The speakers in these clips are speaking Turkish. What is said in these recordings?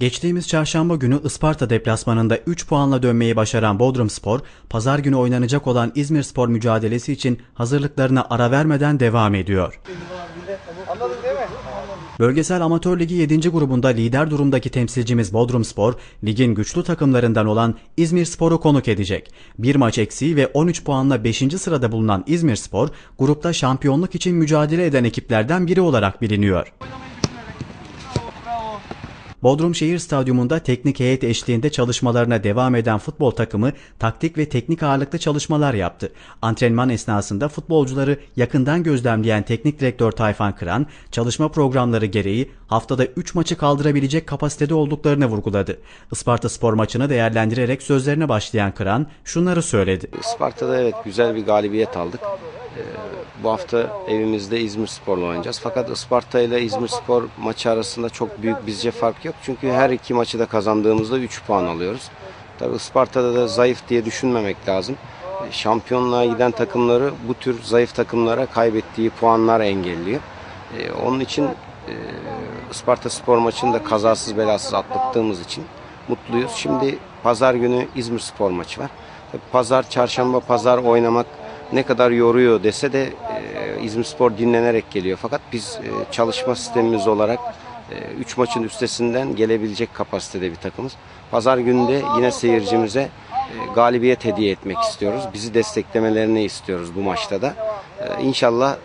Geçtiğimiz çarşamba günü Isparta deplasmanında 3 puanla dönmeyi başaran Bodrumspor, pazar günü oynanacak olan İzmirspor mücadelesi için hazırlıklarına ara vermeden devam ediyor. Bölgesel Amatör Ligi 7. grubunda lider durumdaki temsilcimiz Bodrumspor, ligin güçlü takımlarından olan İzmirspor'u konuk edecek. Bir maç eksiği ve 13 puanla 5. sırada bulunan İzmirspor, grupta şampiyonluk için mücadele eden ekiplerden biri olarak biliniyor. Bodrum Şehir Stadyumunda teknik heyet eşliğinde çalışmalarına devam eden futbol takımı taktik ve teknik ağırlıklı çalışmalar yaptı. Antrenman esnasında futbolcuları yakından gözlemleyen teknik direktör Tayfan Kıran, çalışma programları gereği haftada 3 maçı kaldırabilecek kapasitede olduklarını vurguladı. Isparta spor maçını değerlendirerek sözlerine başlayan Kıran şunları söyledi. Isparta'da evet güzel bir galibiyet aldık. Bu hafta evimizde İzmirspor'la oynayacağız. Fakat Isparta ile İzmirspor maçı arasında çok büyük bizce fark yok. Çünkü her iki maçı da kazandığımızda 3 puan alıyoruz. Tabii Isparta'da da zayıf diye düşünmemek lazım. Şampiyonluğa giden takımları bu tür zayıf takımlara kaybettiği puanlar engelliyor. Ee, Onun için e, Isparta spor maçını da kazasız belasız atlattığımız için mutluyuz. Şimdi pazar günü İzmir spor maçı var. Pazar, çarşamba, pazar oynamak ne kadar yoruyor dese de e, İzmir Spor dinlenerek geliyor. Fakat biz e, çalışma sistemimiz olarak 3 maçın üstesinden gelebilecek kapasitede bir takımız. Pazar günü de yine seyircimize e, galibiyet hediye etmek istiyoruz. Bizi desteklemelerini istiyoruz bu maçta da. E, İnşallah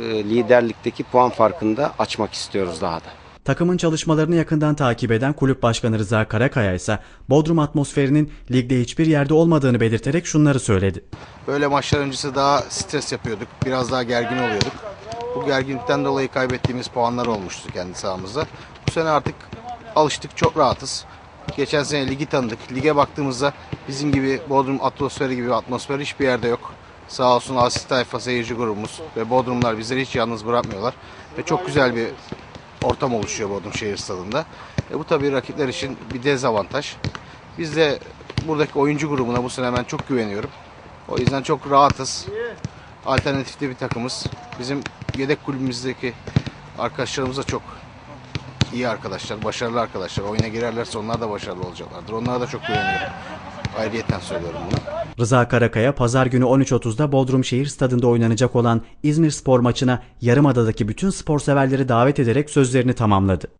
e, liderlikteki puan farkını da açmak istiyoruz daha da. Takımın çalışmalarını yakından takip eden kulüp başkanı Rıza Karakaya ise Bodrum atmosferinin ligde hiçbir yerde olmadığını belirterek şunları söyledi. Böyle maçlar öncesi daha stres yapıyorduk. Biraz daha gergin oluyorduk. Bu gerginlikten dolayı kaybettiğimiz puanlar olmuştu kendi sahamızda. Bu sene artık alıştık. Çok rahatız. Geçen sene ligi tanıdık. Lige baktığımızda bizim gibi Bodrum atmosferi gibi atmosfer hiçbir yerde yok. Sağ olsun Asil Tayfa seyirci grubumuz ve Bodrumlar bizleri hiç yalnız bırakmıyorlar. Ve çok güzel bir ortam oluşuyor Bodrum Şehir Stadı'nda. E bu tabii rakipler için bir dezavantaj. Biz de buradaki oyuncu grubuna bu sene ben çok güveniyorum. O yüzden çok rahatız. Alternatifli bir takımız. Bizim yedek kulübümüzdeki arkadaşlarımız da çok iyi arkadaşlar, başarılı arkadaşlar. Oyuna girerlerse onlar da başarılı olacaklardır. Onlara da çok güveniyorum. Ayrıyeten söylüyorum bunu. Rıza Karakaya pazar günü 13.30'da Bodrum Şehir Stadı'nda oynanacak olan İzmir spor maçına Yarımada'daki bütün spor severleri davet ederek sözlerini tamamladı.